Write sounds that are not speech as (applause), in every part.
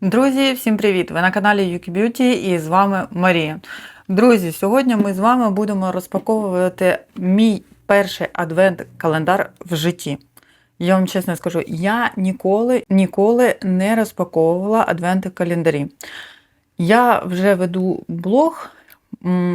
Друзі, всім привіт! Ви на каналі Yuki Beauty і з вами Марія. Друзі, сьогодні ми з вами будемо розпаковувати мій перший адвент-календар в житті. Я вам чесно скажу, я ніколи ніколи не розпаковувала адвенти календарі. Я вже веду блог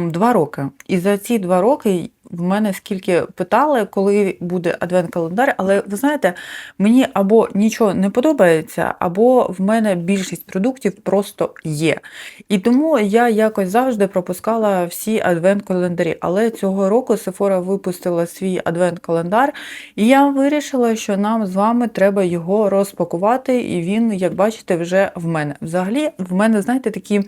два роки. І за ці два роки в мене скільки питали, коли буде адвент-календар, але ви знаєте, мені або нічого не подобається, або в мене більшість продуктів просто є. І тому я якось завжди пропускала всі адвент-календарі. Але цього року Sephora випустила свій адвент-календар, і я вирішила, що нам з вами треба його розпакувати, і він, як бачите, вже в мене. Взагалі, в мене, знаєте, такі.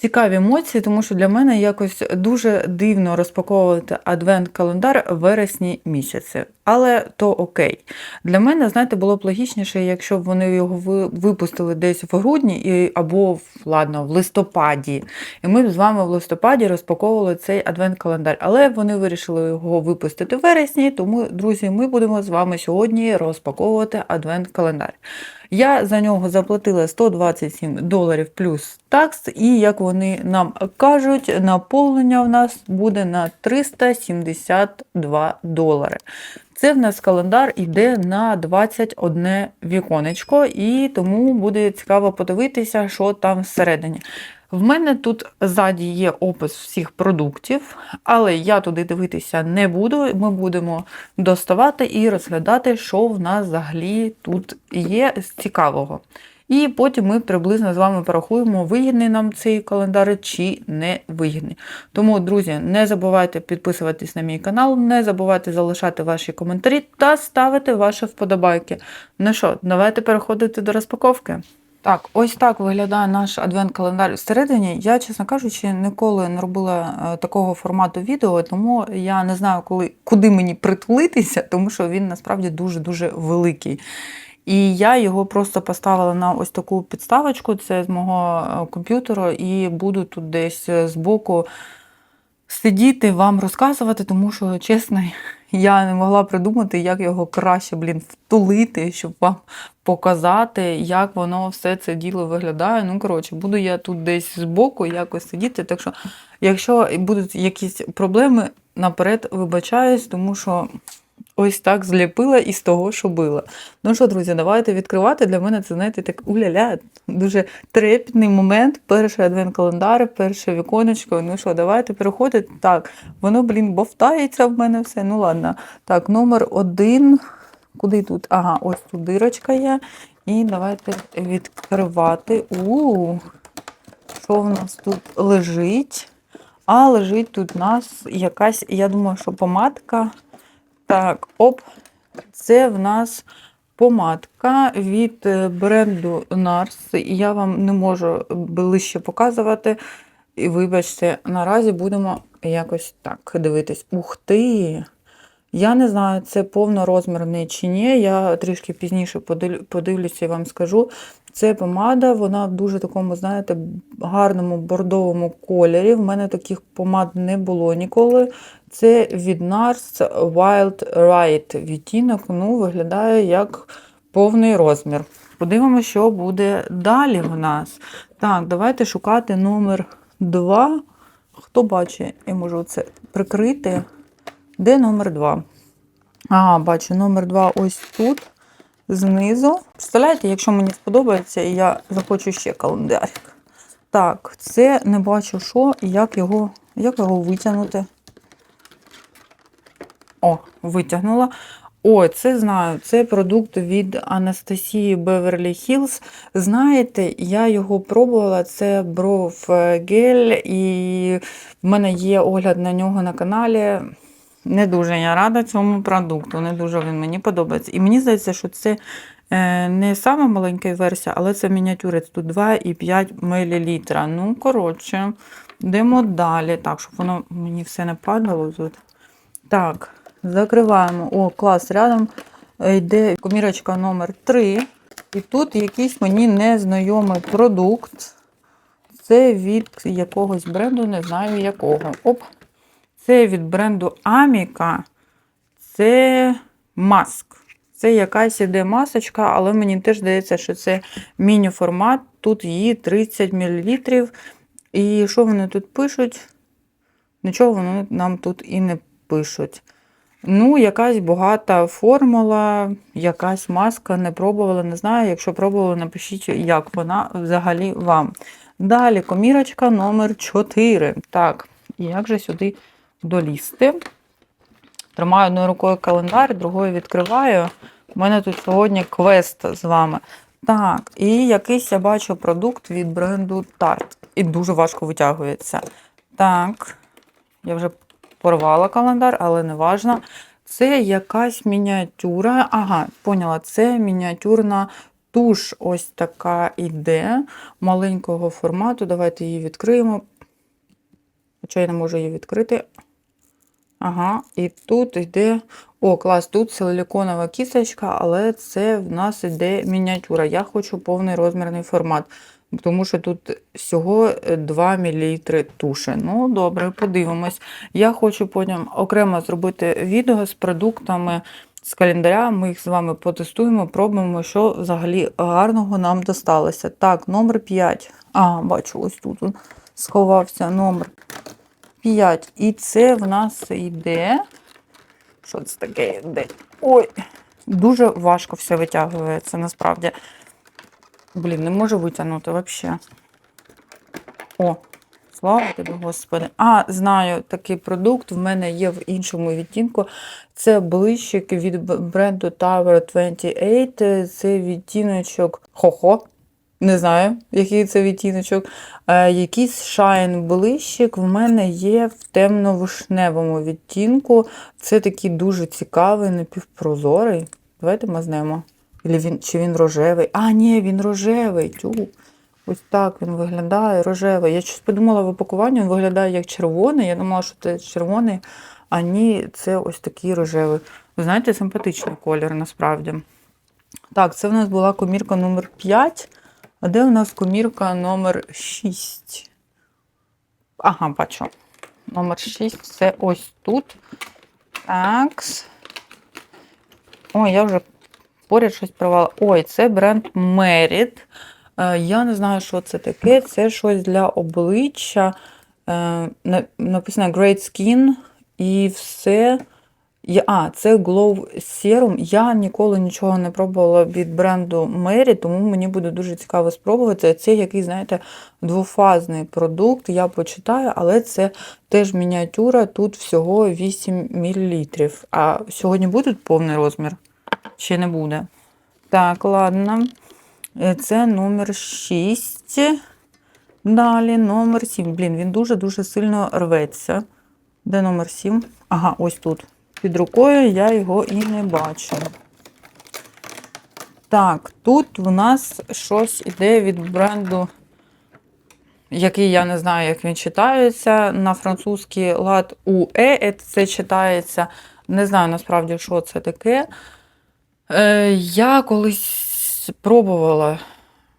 Цікаві емоції, тому що для мене якось дуже дивно розпаковувати адвент-календар в вересні місяці. Але то окей. Для мене, знаєте, було б логічніше, якщо б вони його ви- випустили десь в грудні і, або ладно, в листопаді. І ми б з вами в листопаді розпаковували цей адвент-календар. Але вони вирішили його випустити в вересні, тому, друзі, ми будемо з вами сьогодні розпаковувати адвент-календар. Я за нього заплатила 127 доларів плюс такс, і як вони нам кажуть, наповнення в нас буде на 372 долари. Це в нас календар йде на 21 віконечко, і тому буде цікаво подивитися, що там всередині. В мене тут ззаді є опис всіх продуктів, але я туди дивитися не буду. Ми будемо доставати і розглядати, що в нас взагалі тут є з цікавого. І потім ми приблизно з вами порахуємо, вигідний нам цей календар чи не вигідний. Тому, друзі, не забувайте підписуватись на мій канал, не забувайте залишати ваші коментарі та ставити ваші вподобайки. Ну що, давайте переходити до розпаковки. Так, ось так виглядає наш адвент-календар всередині. Я, чесно кажучи, ніколи не робила е, такого формату відео, тому я не знаю, коли, куди мені притулитися, тому що він насправді дуже-дуже великий. І я його просто поставила на ось таку підставочку, це з мого е, комп'ютера, і буду тут десь е, збоку сидіти, вам розказувати, тому що, чесно, я не могла придумати, як його краще, блін, втулити, щоб вам показати, як воно все це діло виглядає. Ну, коротше, буду я тут десь збоку якось сидіти. Так що, якщо будуть якісь проблеми, наперед вибачаюсь, тому що ось так зліпила із того, що била. Ну що, друзі, давайте відкривати. Для мене це, знаєте, так уля-ля, дуже трепетний момент. Перший адвент-календар, перше віконечко. Ну що, давайте переходити. Так, воно, блін, бовтається в мене все. Ну ладно. Так, номер один. Куди тут? Ага, ось тут дирочка є. І давайте відкривати. У, що в нас тут лежить? А лежить тут у нас якась, я думаю, що помадка. Так, оп, це в нас помадка від е, бренду NARS. Я вам не можу ближче показувати. І вибачте, наразі будемо якось так дивитись. Ух ти! Я не знаю, це повнорозмірний чи ні. Я трішки пізніше подивлюся і вам скажу. Це помада, вона в дуже такому, знаєте, гарному бордовому кольорі. В мене таких помад не було ніколи. Це від NARS Wild Ride відтінок. Ну, виглядає як повний розмір. Подивимося, що буде далі в нас. Так, давайте шукати номер 2. Хто бачить, я можу це прикрити. Де номер 2? Ага, бачу, номер 2 ось тут, знизу. Представляєте, якщо мені сподобається, і я захочу ще календарик. Так, це не бачу, що і як його, як його витягнути. О, витягнула. О, це знаю. Це продукт від Анастасії Беверлі Хілз. Знаєте, я його пробувала. Це бров гель, і в мене є огляд на нього на каналі. Не дуже я рада цьому продукту, не дуже він мені подобається. І мені здається, що це е, не сама маленька версія, але це мініатюрець. Тут 2,5 мл. Ну, коротше, йдемо далі. Так, щоб воно мені все не падало тут. Так, закриваємо. О, клас, рядом е, йде комірочка номер 3. І тут якийсь мені незнайомий продукт. Це від якогось бренду, не знаю якого. Оп. Це від бренду Аміка. Це маск. Це якась іде масочка, але мені теж здається, що це міні-формат. Тут її 30 мл. І що вони тут пишуть? Нічого вони нам тут і не пишуть. Ну, якась багата формула, якась маска, не пробувала, не знаю. Якщо пробували, напишіть, як вона взагалі вам. Далі комірочка номер 4. Так, як же сюди долізти? Тримаю одною рукою календар, другою відкриваю. У мене тут сьогодні квест з вами. Так, і якийсь я бачу продукт від бренду Tarte. І дуже важко витягується. Так, я вже порвала календар, але не важно. Це якась мініатюра. Ага, поняла, це мініатюрна туш. Ось така іде маленького формату. Давайте її відкриємо. Хоча я не можу її відкрити. Ага, і тут йде. О, клас, тут силіконова кісточка, але це в нас йде мініатюра. Я хочу повний розмірний формат, тому що тут всього 2 мл туші. Ну, добре, подивимось. Я хочу потім окремо зробити відео з продуктами з календаря. Ми їх з вами потестуємо, пробуємо, що взагалі гарного нам досталося. Так, номер 5. А, бачу, ось тут сховався номер 5. І це в нас йде. Що це таке йде? Ой, дуже важко все витягується, насправді. Блін, не можу витягнути взагалі. О, слава тобі, Господи. А, знаю, такий продукт в мене є в іншому відтінку. Це блищик від бренду Tower 28. Це відтіночок Хо-хо. Не знаю, який це відтіночок. Е, якийсь шайн блищик в мене є в темно-вишневому відтінку. Це такий дуже цікавий, напівпрозорий. Давайте мазнемо. Він, чи він рожевий? А, ні, він рожевий. Тю. Ось так він виглядає, рожевий. Я щось подумала в упакуванні, він виглядає як червоний. Я думала, що це червоний, а ні, це ось такий рожевий. Ви знаєте, симпатичний колір насправді. Так, це в нас була комірка номер 5. А де у нас комірка номер 6? Ага, бачу. Номер 6 це ось тут. Так. Ой, я вже поряд щось провала. Ой, це бренд Merit. Е, Я не знаю, що це таке. Це щось для обличчя. Е, Написано Great Skin і все. А, це Glow Serum. Я ніколи нічого не пробувала від бренду Mary, тому мені буде дуже цікаво спробувати. Це який, знаєте, двофазний продукт. Я почитаю, але це теж мініатюра. Тут всього 8 мл. А сьогодні буде повний розмір? Чи не буде? Так, ладно. Е, Це номер 6. Далі номер 7. Блін, він дуже-дуже сильно рветься. Де номер 7? Ага, ось тут. Під рукою я його і не бачу. Так, тут у нас щось іде від бренду, який я не знаю, як він читається. На французький лад УЕ це читається. Не знаю насправді, що це таке. Е, я колись пробувала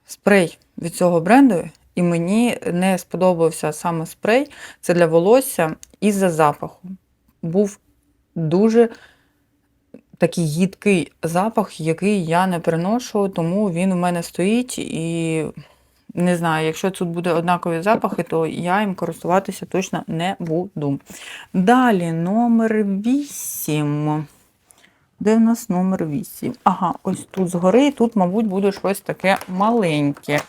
спрей від цього бренду, і мені не сподобався саме спрей. Це для волосся із-за запаху. Був дуже такий їдкий запах, який я не приношу, тому він у мене стоїть і не знаю, якщо тут буде однакові запахи, то я їм користуватися точно не буду. Далі номер 8. Де в нас номер 8? Ага, ось тут згори, тут, мабуть, буде щось таке маленьке.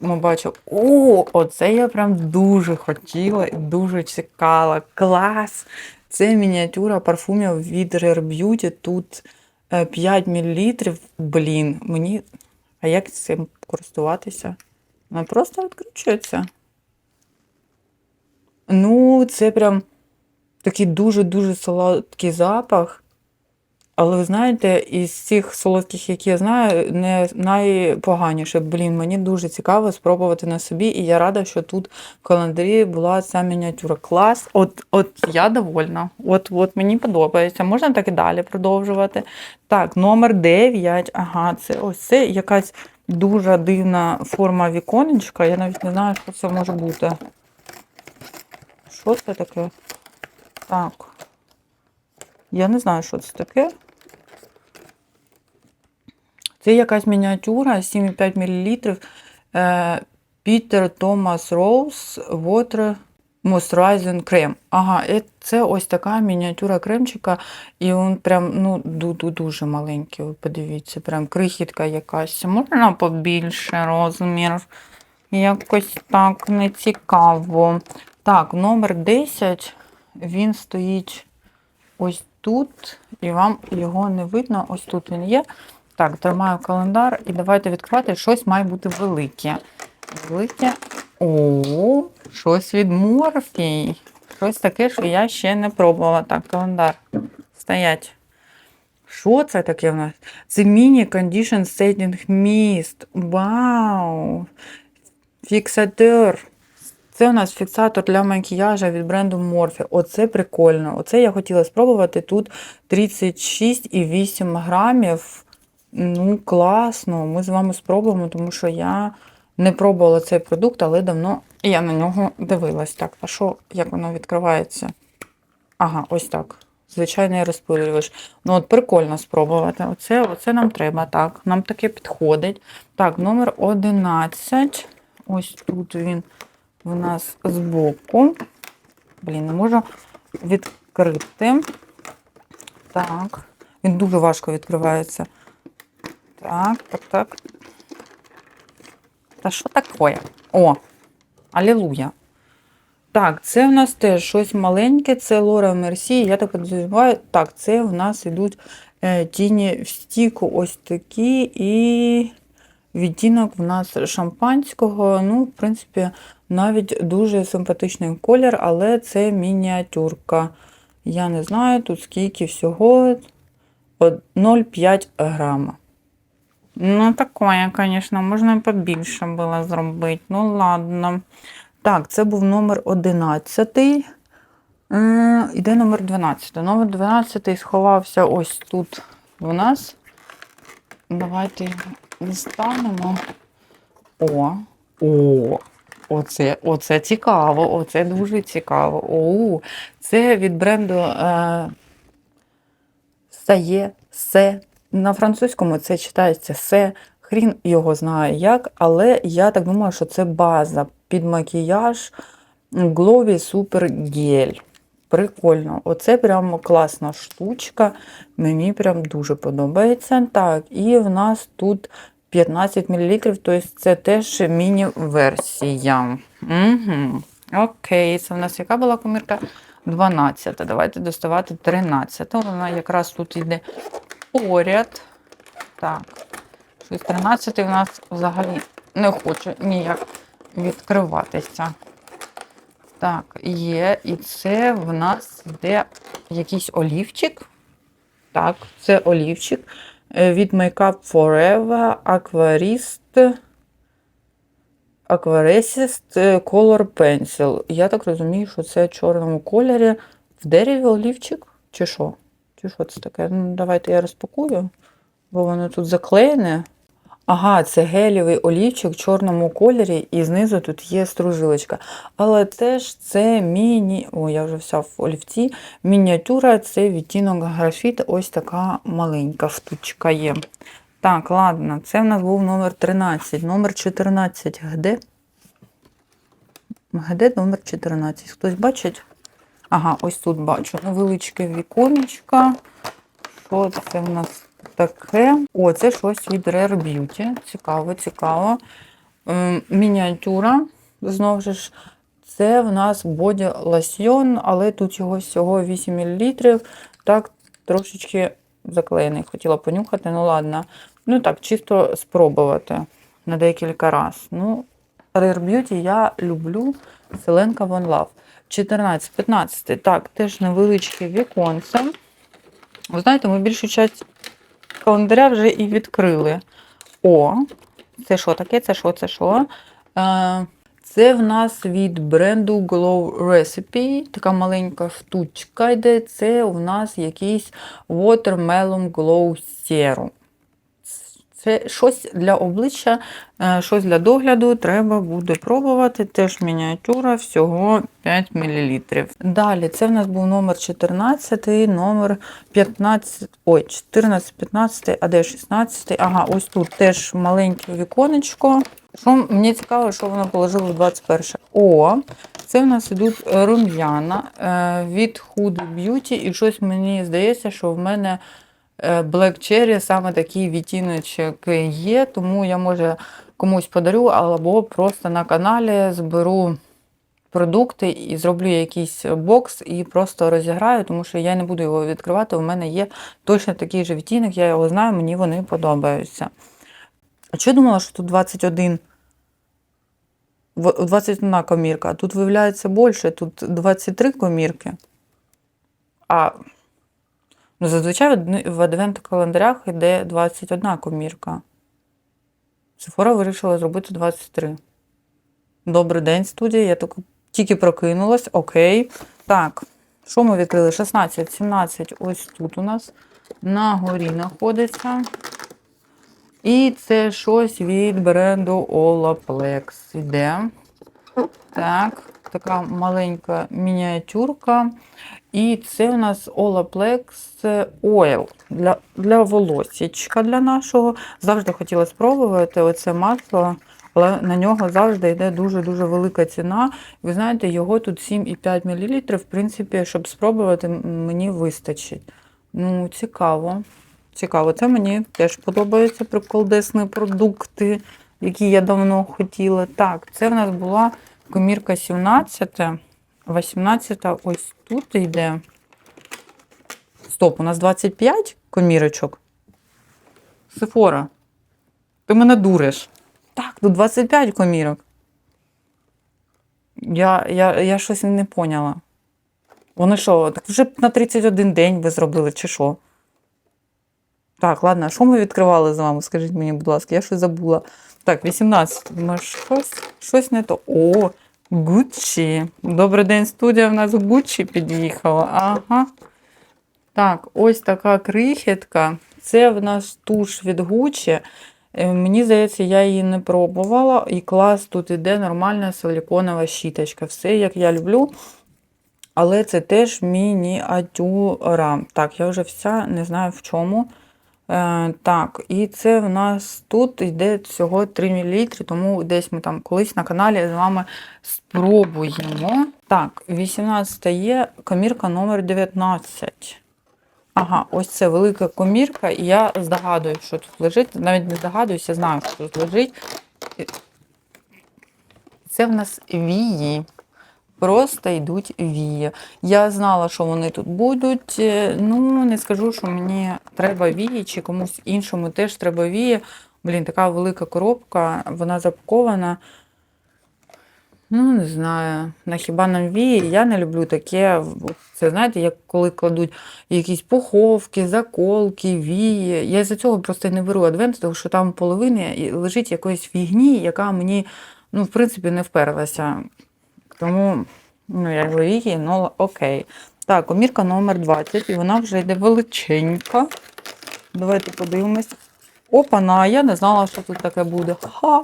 Ми бачимо, о, оце я прям дуже хотіла дуже чекала. Клас! Це мініатюра парфумів від Rare Beauty. Тут е, 5 мл. Блін, мені. А як цим користуватися? Вона просто відкручується. Ну, це прям такий дуже-дуже солодкий запах. Але ви знаєте, із цих солодких, які я знаю, не найпоганіше. Блін, мені дуже цікаво спробувати на собі, і я рада, що тут в календарі була ця мініатюра. Клас. От, от я довольна. От, от мені подобається. Можна так і далі продовжувати. Так, номер 9. Ага, це ось це якась дуже дивна форма віконечка. Я навіть не знаю, що це може бути. Що це таке? Так. Я не знаю, що це таке. Це якась мініатюра 7,5 мл. Peter Thomas Rose Water Moisturizing Cream. Ага, це ось така мініатюра кремчика, і він прям ну, ду- ду- дуже маленький. Ви подивіться, прям крихітка якась. Можна побільше розмір? Якось так не цікаво. Так, номер 10. Він стоїть ось тут, і вам його не видно. Ось тут він є. Так, тримаю календар і давайте відкривати. Щось має бути велике. Велике. О, щось від Морфій. Щось таке, що я ще не пробувала. Так, календар. Стоять. Що це таке в нас? Це міні-кондішн Setting Mist. Вау! Фіксатор. Це у нас фіксатор для макіяжа від бренду Morphe. Оце прикольно. Оце я хотіла спробувати. Тут 36,8 грамів. Ну, класно. Ми з вами спробуємо, тому що я не пробувала цей продукт, але давно я на нього дивилась. Так, а що, як воно відкривається? Ага, ось так. Звичайний розпилювач. Ну, от прикольно спробувати. Оце, оце нам треба. Так, нам таке підходить. Так, номер 11. Ось тут він в нас збоку. Блін, не можу відкрити. Так. Він дуже важко відкривається. Так, так, так. Та що таке? О! Алілуя! Так, це в нас теж щось маленьке, це Лора Мерсі. Я так підозрюваю. Так, це в нас йдуть е, тіні в стіку ось такі, і відтінок в нас шампанського. Ну, в принципі, навіть дуже симпатичний колір, але це мініатюрка. Я не знаю, тут скільки всього. 0,5 грама. Ну, таке, звісно, можна і побільше було зробити. Ну, ладно. Так, це був номер 11. Е, Іде номер 12. Номер 12 сховався ось тут у нас. Давайте його дістанемо. О, о, оце, оце цікаво, оце дуже цікаво. О, це від бренду е, Сає, Се. На французькому це читається Се. Хрін його знає як, але я так думаю, що це база під макіяж Glowy Super Gel. Прикольно. Оце прям класна штучка. Мені прям дуже подобається. Так, і в нас тут 15 мл, тобто це теж міні-версія. Угу. Окей, це в нас яка була комірка? 12. Давайте доставати 13. Вона якраз тут йде поряд. Так. Щось 13 у нас взагалі не хоче ніяк відкриватися. Так, є. І це в нас йде якийсь олівчик. Так, це олівчик е, від Makeup Forever Aquarist Aquaresist Color Pencil. Я так розумію, що це в чорному кольорі. В дереві олівчик? Чи що? Чи що це таке? Ну, давайте я розпакую, бо воно тут заклеєне. Ага, це гелєвий олівчик в чорному кольорі, і знизу тут є стружилочка. Але теж це міні. О, я вже вся в олівці. Мініатюра це відтінок графіт, ось така маленька штучка є. Так, ладно, це в нас був номер 13. Номер 14 де? Де номер 14? Хтось бачить? Ага, ось тут бачу невеличке віконечко. Що це в нас таке? О, це щось від Rare Beauty. Цікаво, цікаво. Ем, Мініатюра. Знову ж, це в нас боді лосьйон, але тут його всього 8 мл. Так, трошечки заклеєний. Хотіла понюхати, ну ладно. Ну так, чисто спробувати на декілька разів. Ну, Rare Beauty я люблю. Селенка One Love. 14-15. Так, теж невеличке віконце. Ви знаєте, ми більшу часть календаря вже і відкрили. О, це що таке? Це що? Це що? Е, Це в нас від бренду Glow Recipe. Така маленька штучка йде. Це у нас якийсь Watermelon Glow Serum. Це щось для обличчя, е, щось для догляду треба буде пробувати. Теж мініатюра, всього 5 мл. Далі, це в нас був номер 14, номер 15, ой, 14, 15, а де 16? Ага, ось тут теж маленьке віконечко. Що мені цікаво, що воно положило в 21. О, це в нас ідуть рум'яна е, від Huda Beauty, і щось мені здається, що в мене Black Cherry саме такий відтіночок є, тому я може комусь подарю, або просто на каналі зберу продукти і зроблю якийсь бокс і просто розіграю, тому що я не буду його відкривати. У мене є точно такий же відтінок, я його знаю, мені вони подобаються. А чого думала, що тут 21? 21 комірка, а тут виявляється більше, тут 23 комірки. А ну, зазвичай в адвент-календарях йде 21 комірка. Сефора вирішила зробити 23. Добрий день, студія. Я тільки, прокинулась. Окей. Так, що ми відкрили? 16, 17. Ось тут у нас на горі знаходиться. І це щось від бренду Olaplex іде. Так, така маленька мініатюрка. І це у нас Olaplex Oil для, для волосічка для нашого. Завжди хотіла спробувати оце масло, але на нього завжди йде дуже-дуже велика ціна. Ви знаєте, його тут 7,5 мл. В принципі, щоб спробувати, мені вистачить. Ну, цікаво. Цікаво, це мені теж подобаються приколдесні продукти, які я давно хотіла. Так, це в нас була комірка 17, 18 ось тут йде. Стоп, у нас 25 комірочок. Сефора, ти мене дуриш. Так, тут 25 комірок. Я, я, я щось не поняла. Вони що, так вже на 31 день ви зробили, чи що? Так, ладно, що ми відкривали з вами? Скажіть мені, будь ласка, я щось забула. Так, 18. Думаю, щось, щось не то. О, Гуччі. Добрий день, студія. В нас Гуччі під'їхала. Ага. Так, ось така крихітка. Це в нас туш від Гуччі. Е, Мені здається, я її не пробувала. І клас тут іде нормальна силіконова щіточка. Все, як я люблю. Але це теж мініатюра. Так, я вже вся не знаю в чому. Е, так, і це в нас тут йде всього 3 мл, тому десь ми там колись на каналі з вами спробуємо. Так, 18 є комірка номер 19. Ага, ось це велика комірка, і я здогадуюсь, що тут лежить. Навіть не здогадуюся, знаю, що тут лежить. Це в нас вії. Просто йдуть вії. Я знала, що вони тут будуть. Е, Ну, не скажу, що мені треба вії, чи комусь іншому теж треба вії. Блін, така велика коробка, вона запакована. Ну, не знаю. На хіба нам вії? Я не люблю таке. Це знаєте, як коли кладуть якісь пуховки, заколки, вії. Я з-за цього просто не беру адвент, тому що там половини лежить якоїсь фігні, яка мені, ну, в принципі, не вперлася. Тому, ну, би вії, ну окей. Так, комірка номер 20, і вона вже йде величенька. Давайте подивимось. Опана, я не знала, що тут таке буде. Ха!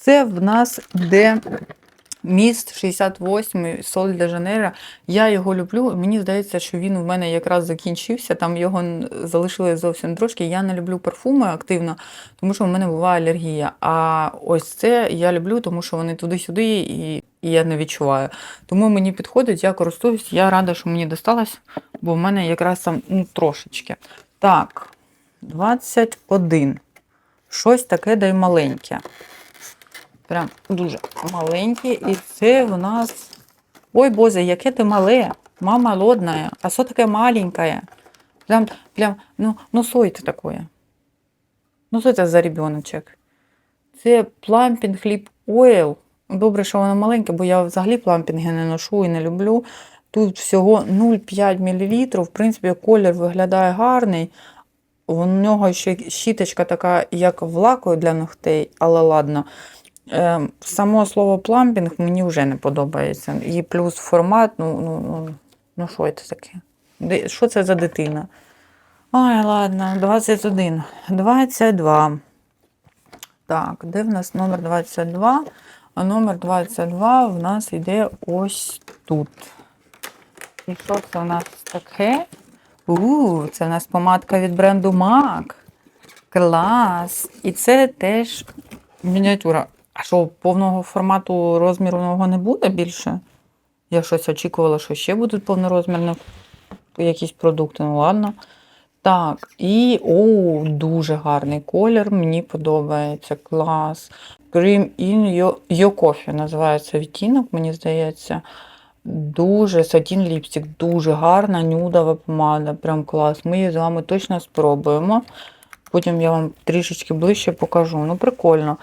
Це в нас йде міст 68 Соль де Жанейро. Я його люблю. Мені здається, що він у мене якраз закінчився. Там його залишилось зовсім трошки. Я не люблю парфуми активно, тому що в мене буває алергія. А ось це я люблю, тому що вони туди-сюди, і, і я не відчуваю. Тому мені підходить, я користуюсь. Я рада, що мені досталось, бо в мене якраз там ну, трошечки. Так, 21. Щось таке дай маленьке. Прям дуже маленькі. І це в нас. Ой, Боже, яке ти мале, мама лодная, а що таке маленькое? Прям, прям, ну, ну що це таке? Ну, що це за ребеночок? Це плампінг хліб ойл. Добре, що воно маленьке, бо я взагалі плампінги не ношу і не люблю. Тут всього 0,5 мл. В принципі, колір виглядає гарний. У нього ще щіточка така, як в лаку для ногтей, але ладно. Е, само слово плампінг мені вже не подобається. І плюс формат, ну, ну, ну, ну що це таке? Що це за дитина? Ой, ладно, 21. 22. Так, де в нас номер 22? А номер 22 в нас йде ось тут. І що це в нас таке? У, це в нас помадка від бренду MAC. Клас! І це теж мініатюра. А що, повного формату розмірного не буде більше? Я щось очікувала, що ще будуть повнорозмірні якісь продукти. Ну ладно. Так, і о, дуже гарний колір. Мені подобається. Клас. Cream in Your, Coffee називається відтінок, мені здається. Дуже сатін ліпстик, дуже гарна, нюдова помада. Прям клас. Ми її з вами точно спробуємо. Потім я вам трішечки ближче покажу. Ну, прикольно.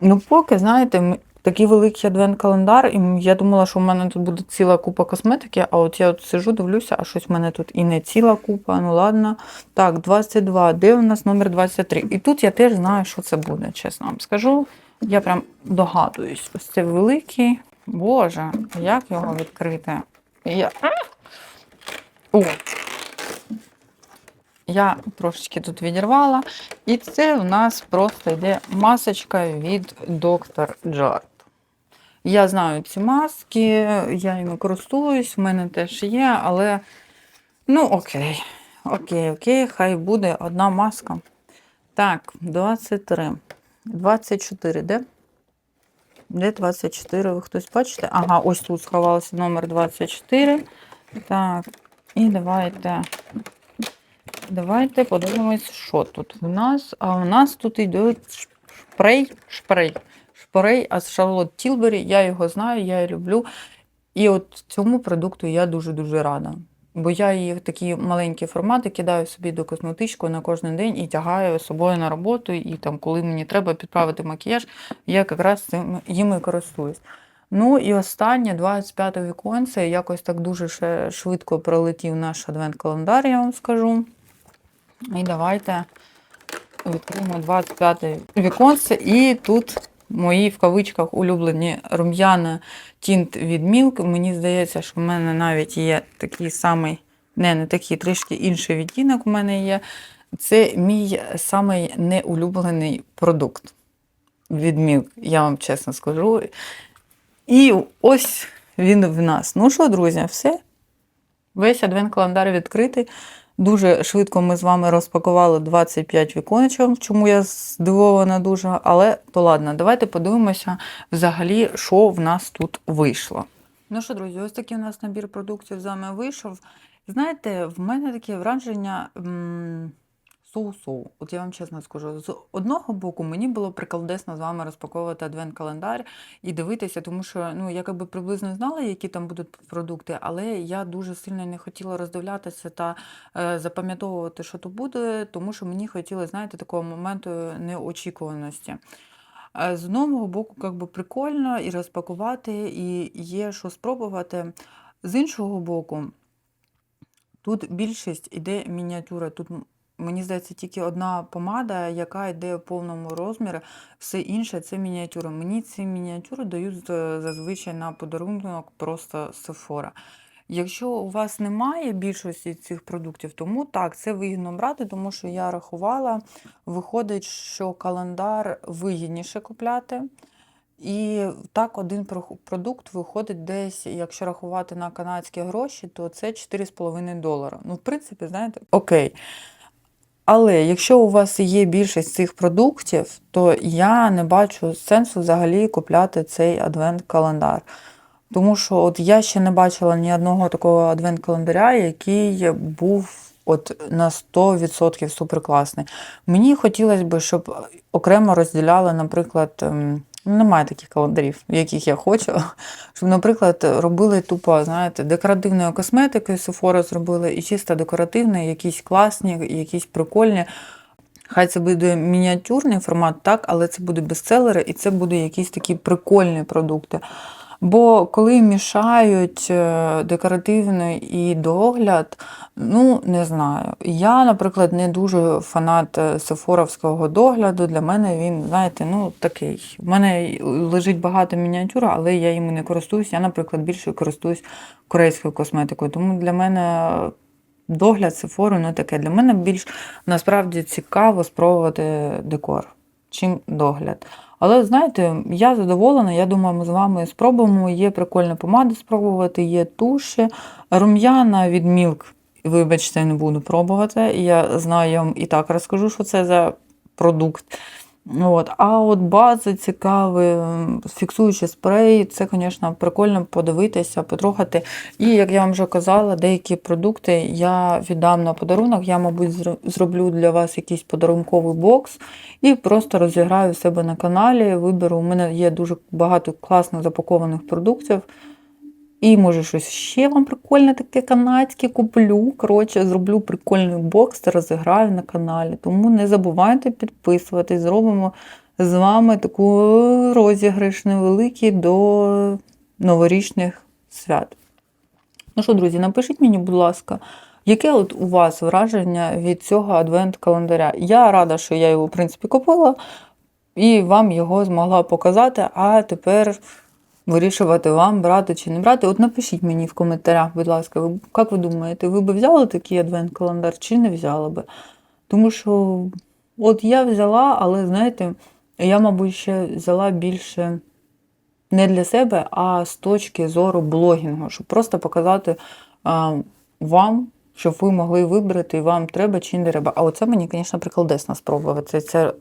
Ну, поки, знаєте, такий великий адвент-календар, і я думала, що в мене тут буде ціла купа косметики, а от я от сижу, дивлюся, а щось в мене тут і не ціла купа. Ну ладно. Так, 22. Де у нас номер 23? І тут я теж знаю, що це буде, чесно вам скажу. Я прям догадуюсь. Ось це великий. Боже, як його відкрити? Я... О, я трошечки тут відірвала. І це в нас просто йде масочка від Dr. Jart. Я знаю ці маски, я ними користуюсь, в мене теж є, але ну окей. Окей, окей, хай буде одна маска. Так, 23. 24, де? Де 24? Ви хтось бачите? Ага, ось тут сховався номер 24. Так, і давайте. Давайте подивимось, що тут в нас. А у нас тут йде шпрей, шпрей. Шпрей а з Charlotte Tilbury. Я його знаю, я її люблю. І от цьому продукту я дуже-дуже рада. Бо я її в такі маленькі формати кидаю собі до косметичку на кожен день і тягаю з собою на роботу. І там, коли мені треба підправити макіяж, я якраз цим їми користуюсь. Ну і останнє, 25 віконце, якось так дуже швидко пролетів наш адвент-календар, я вам скажу. І давайте відкриємо 25 віконце. І тут мої в кавичках улюблені рум'яна тінт від Milk. Мені здається, що в мене навіть є такий самий, не, не такий, трішки інший відтінок у мене є. Це мій самий неулюблений продукт від Milk, я вам чесно скажу. І ось він в нас. Ну що, друзі, все. Весь адвент-календар відкритий. Дуже швидко ми з вами розпакували 25 віконечок, чому я здивована дуже. Але то ладно, давайте подивимося взагалі, що в нас тут вийшло. Ну що, друзі, ось такий у нас набір продуктів з вами вийшов. Знаєте, в мене таке враження. м, Соу-соу. От я вам чесно скажу, з одного боку мені було приколдесно з вами розпаковувати адвент-календар і дивитися, тому що ну, я якби приблизно знала, які там будуть продукти, але я дуже сильно не хотіла роздивлятися та е, запам'ятовувати, що то буде, тому що мені хотілося, знаєте, такого моменту неочікуваності. Е, З одного боку, як би прикольно і розпакувати, і є що спробувати. З іншого боку, Тут більшість іде мініатюра. Тут, мені здається, тільки одна помада, яка йде в повному розмірі, все інше це мініатюра. Мені ці мініатюри дають зазвичай на подарунок просто Sephora. Якщо у вас немає більшості цих продуктів, тому так, це вигідно брати, тому що я рахувала, виходить, що календар вигідніше купляти. І так один продукт виходить десь, якщо рахувати на канадські гроші, то це 4,5 долара. Ну, в принципі, знаєте, окей. Але якщо у вас є більшість цих продуктів, то я не бачу сенсу взагалі купляти цей адвент-календар. Тому що от я ще не бачила ні одного такого адвент-календаря, який був от на 100% суперкласний. Мені хотілося б, щоб окремо розділяли, наприклад, ем, немає таких календарів, яких я хочу, (laughs) щоб, наприклад, робили тупо, знаєте, декоративною косметикою Sephora зробили, і чисто декоративне, якісь класні, якісь прикольні. Хай це буде мініатюрний формат, так, але це буде бестселери, і це будуть якісь такі прикольні продукти. Бо коли мішають е, декоративний і догляд, ну не знаю. Я, наприклад, не дуже фанат е, сефоровського догляду. Для мене він, знаєте, ну такий. У мене лежить багато мініатюр, але я їм не користуюсь. Я, наприклад, більше користуюсь корейською косметикою. Тому для мене догляд, сифору, ну таке. Для мене більш насправді цікаво спробувати декор, чим догляд. Але знаєте, я задоволена. Я думаю, ми з вами спробуємо. Є прикольна помада спробувати, є туші. Рум'яна від Milk, вибачте, не буду пробувати. Я знаю, я вам і так розкажу, що це за продукт. От. А от бази цікаві, фіксуючий спрей, це, звісно, прикольно подивитися, потрохати. І як я вам вже казала, деякі продукти я віддам на подарунок. Я, мабуть, зроблю для вас якийсь подарунковий бокс і просто розіграю себе на каналі. Виберу. У мене є дуже багато класно запакованих продуктів. І може щось ще вам прикольне таке канадське куплю. Коротше, зроблю прикольний бокс та розіграю на каналі. Тому не забувайте підписуватись. Зробимо з вами таку розіграш невеликий до новорічних свят. Ну що, друзі, напишіть мені, будь ласка, яке от у вас враження від цього адвент-календаря? Я рада, що я його, в принципі, купила і вам його змогла показати, а тепер вирішувати вам, брати чи не брати. От напишіть мені в коментарях, будь ласка, ви, як ви думаєте, ви б взяли такий адвент-календар чи не взяли би? Тому що от я взяла, але знаєте, я, мабуть, ще взяла більше не для себе, а з точки зору блогінгу, щоб просто показати а, вам, щоб ви могли вибрати, вам треба чи не треба. А оце мені, звісно, прикладесно спробувати. Це,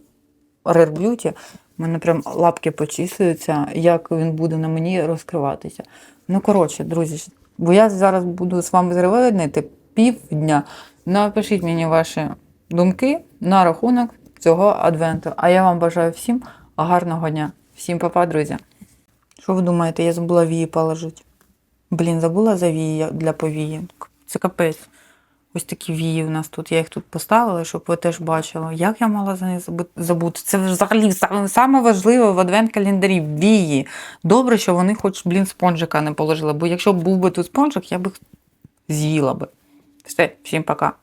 Rare Beauty. У мене прям лапки почислюються, як він буде на мені розкриватися. Ну, коротше, друзі, бо я зараз буду з вами зривати півдня. Напишіть мені ваші думки на рахунок цього адвенту. А я вам бажаю всім гарного дня. Всім па-па, друзі. Що ви думаєте, я забула вії положити? Блін, забула за вії для повії. Це капець. Ось такі вії у нас тут. Я їх тут поставила, щоб ви теж бачили. Як я мала за них забути? Це взагалі саме- важливе в адвент-календарі вії. Добре, що вони хоч, блін, спонжика не положили. Бо якщо б був би тут спонжик, я б їх з'їла би. Все, всім пока.